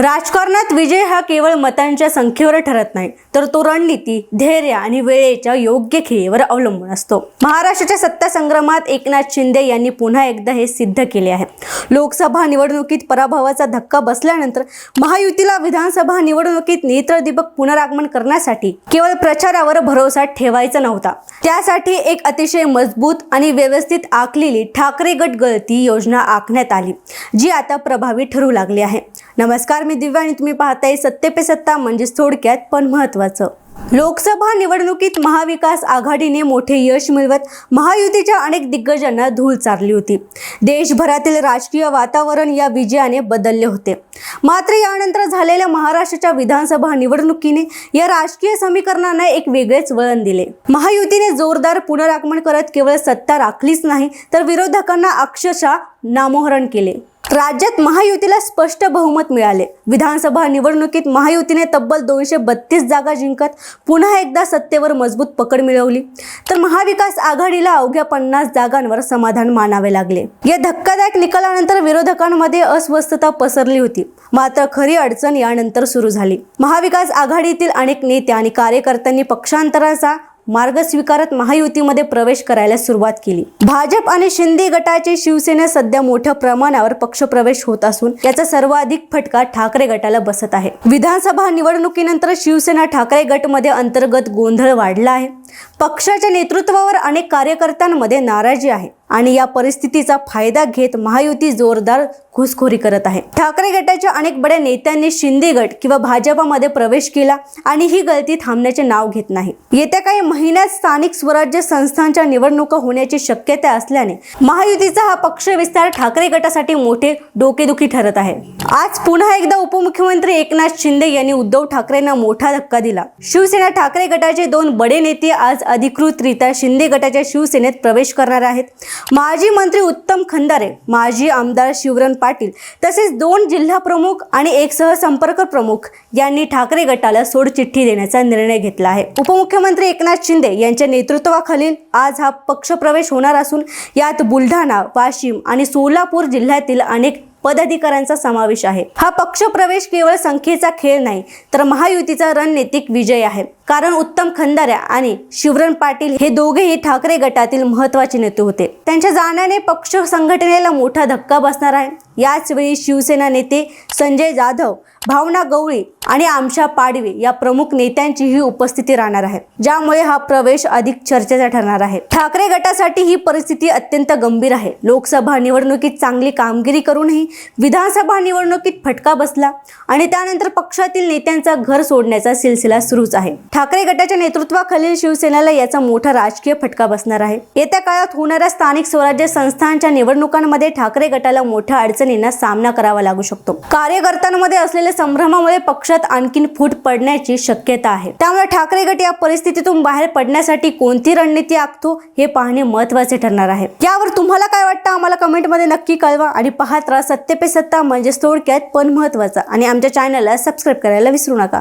राजकारणात विजय हा केवळ मतांच्या संख्येवर ठरत नाही तर तो रणनीती धैर्य आणि वेळेच्या योग्य खेळीवर अवलंबून असतो. महाराष्ट्राच्या सत्ता संग्रामात एकनाथ शिंदे यांनी पुन्हा एकदा हे सिद्ध केले आहे. लोकसभा निवडणुकीत पराभवाचा धक्का बसल्यानंतर महायुतीला विधानसभा निवडणुकीत नेत्रदीपक पुनरागमन करण्यासाठी केवळ प्रचारावर भरोसा ठेवायचा नव्हता. त्यासाठी एक अतिशय मजबूत आणि व्यवस्थित आखलेली ठाकरे गट गळती योजना आखण्यात आली जी आता प्रभावी ठरू लागली आहे. नमस्कार मी दिव्या आणि तुम्ही पाहताय सत्य पे सत्ता म्हणजेच थोडक्यात पण महत्वाचं लोकसभा निवडणुकीत महाविकास आघाडीने मोठे यश मिळवत महायुतीच्या अनेक दिग्गजांना धूळ चारली होती. देशभरातील राजकीय वातावरण या विजयाने बदलले होते. मात्र यानंतर झालेल्या महाराष्ट्राच्या विधानसभा निवडणुकीने या राजकीय समीकरणांना एक वेगळेच वळण दिले. महायुतीने जोरदार पुनरागमन करत केवळ सत्ता राखलीच नाही तर विरोधकांना अक्षरशः नामोहरण केले. राज्यात महायुतीला स्पष्ट बहुमत मिळाले. विधानसभा निवडणुकीत महायुतीने तब्बल दोनशे बत्तीस जागा जिंकत पुन्हा एकदा सत्तेवर मजबूत पकड मिळवली. तर महाविकास आघाडीला अवघ्या पन्नास जागांवर समाधान मानावे लागले. या धक्कादायक निकालानंतर विरोधकांमध्ये अस्वस्थता पसरली होती. मात्र खरी अडचण यानंतर सुरू झाली. महाविकास आघाडीतील अनेक नेते आणि कार्यकर्त्यांनी पक्षांतराचा मार्ग स्वीकारत महायुतीमध्ये प्रवेश करायला सुरुवात केली. भाजप आणि शिंदे गटाचे शिवसेना सध्या मोठ्या प्रमाणावर पक्षप्रवेश होत असून याचा सर्वाधिक फटका ठाकरे गटाला बसत आहे. विधानसभा निवडणुकीनंतर शिवसेना ठाकरे गटमध्ये अंतर्गत गोंधळ वाढला आहे. पक्षाच्या नेतृत्वावर अनेक कार्यकर्त्यांमध्ये नाराजी आहे आणि या परिस्थितीचा फायदा घेत महायुती जोरदार घुसखोरी करत आहे. ठाकरे गटाच्या अनेक बड्या नेत्यांनी शिंदे गट किंवा भाजपामध्ये प्रवेश केला आणि ही गळती थांबण्याचे नाव घेत नाही. येत्या काही महिन्यात स्थानिक स्वराज्य संस्थांच्या निवडणुका होण्याची शक्यता असल्याने महायुतीचा हा पक्ष विस्तार ठाकरे गटासाठी मोठे डोकेदुखी ठरत आहे. आज पुन्हा एकदा उपमुख्यमंत्री एकनाथ शिंदे यांनी उद्धव ठाकरेंना मोठा धक्का दिला. शिवसेना ठाकरे गटाचे दोन बडे नेते आज अधिकृतरित्या शिंदे गटाच्या शिवसेनेत प्रवेश करणार आहेत. माजी मंत्री उत्तम खंदारे माजी आमदार शिवरन पाटील तसेच दोन जिल्हा प्रमुख आणि एक सहसंपर्क प्रमुख यांनी ठाकरे गटाला सोडचिठ्ठी देण्याचा निर्णय घेतला आहे. उपमुख्यमंत्री एकनाथ शिंदे यांच्या नेतृत्वाखालील आज हा पक्षप्रवेश होणार असून यात बुलढाणा वाशिम आणि सोलापूर जिल्ह्यातील अनेक पदाधिकाऱ्यांचा समावेश आहे. हा पक्षप्रवेश केवळ संख्येचा खेळ नाही तर महायुतीचा रणनीतिक विजय आहे. कारण उत्तम खंदाऱ्या आणि शिवरन पाटील हे दोघेही ठाकरे गटातील महत्त्वाचे नेते होते. त्यांच्या जाण्याने पक्ष संघटनेला मोठा धक्का बसणार आहे. याच वेळी शिवसेना नेते संजय जाधव भावना गवळी आणि आमशा पाडवे या प्रमुख नेत्यांचीही उपस्थिती राहणार आहे. ज्यामुळे हा प्रवेश अधिक चर्चेचा ठरणार आहे. ठाकरे गटासाठी ही परिस्थिती अत्यंत गंभीर आहे. लोकसभा निवडणुकीत चांगली कामगिरी करूनही विधानसभा निवडणुकीत फटका बसला आणि त्यानंतर पक्षातील नेत्यांचा घर सोडण्याचा सिलसिला सुरूच आहे. ठाकरे गटाच्या नेतृत्वाखालील शिवसेनेला याचा मोठा राजकीय फटका बसणार आहे. येत्या काळात होणाऱ्या स्थानिक स्वराज्य संस्थांच्या निवडणुकांमध्ये ठाकरे गटाला मोठ्या अडचणींना सामना करावा लागू शकतो. कार्यकर्त्यांमध्ये असलेल्या संभ्रमामुळे पक्षात आणखीन फूट पडण्याची शक्यता आहे. त्यामुळे ठाकरे गट या परिस्थितीतून बाहेर पडण्यासाठी कोणती रणनीती आखतो हे पाहणे महत्त्वाचे ठरणार आहे. यावर तुम्हाला काय वाटतं? आम्हाला कमेंटमध्ये नक्की कळवा आणि पाहत राहा सत्य पे सत्ता म्हणजेच थोडक्यात पण महत्त्वाचा. आणि आमच्या चॅनलला सबस्क्राईब करायला विसरू नका.